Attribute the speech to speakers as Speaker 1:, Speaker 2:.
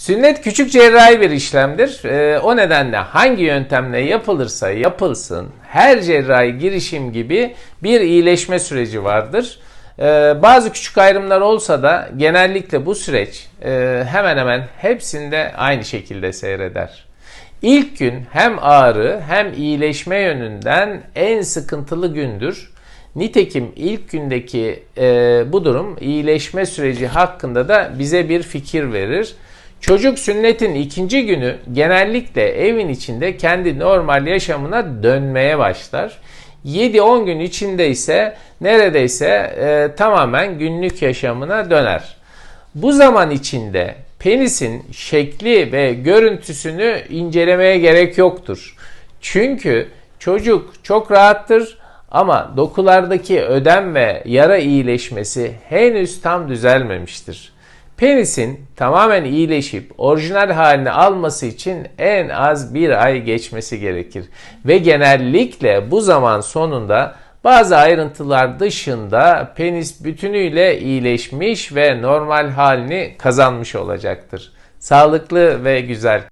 Speaker 1: Sünnet küçük cerrahi bir işlemdir. Ee, o nedenle hangi yöntemle yapılırsa yapılsın her cerrahi girişim gibi bir iyileşme süreci vardır. Ee, bazı küçük ayrımlar olsa da genellikle bu süreç e, hemen hemen hepsinde aynı şekilde seyreder. İlk gün hem ağrı hem iyileşme yönünden en sıkıntılı gündür. Nitekim ilk gündeki e, bu durum iyileşme süreci hakkında da bize bir fikir verir. Çocuk sünnetin ikinci günü genellikle evin içinde kendi normal yaşamına dönmeye başlar. 7-10 gün içinde ise neredeyse e, tamamen günlük yaşamına döner. Bu zaman içinde penisin şekli ve görüntüsünü incelemeye gerek yoktur. Çünkü çocuk çok rahattır ama dokulardaki ödem ve yara iyileşmesi henüz tam düzelmemiştir. Penisin tamamen iyileşip orijinal halini alması için en az bir ay geçmesi gerekir. Ve genellikle bu zaman sonunda bazı ayrıntılar dışında penis bütünüyle iyileşmiş ve normal halini kazanmış olacaktır. Sağlıklı ve güzel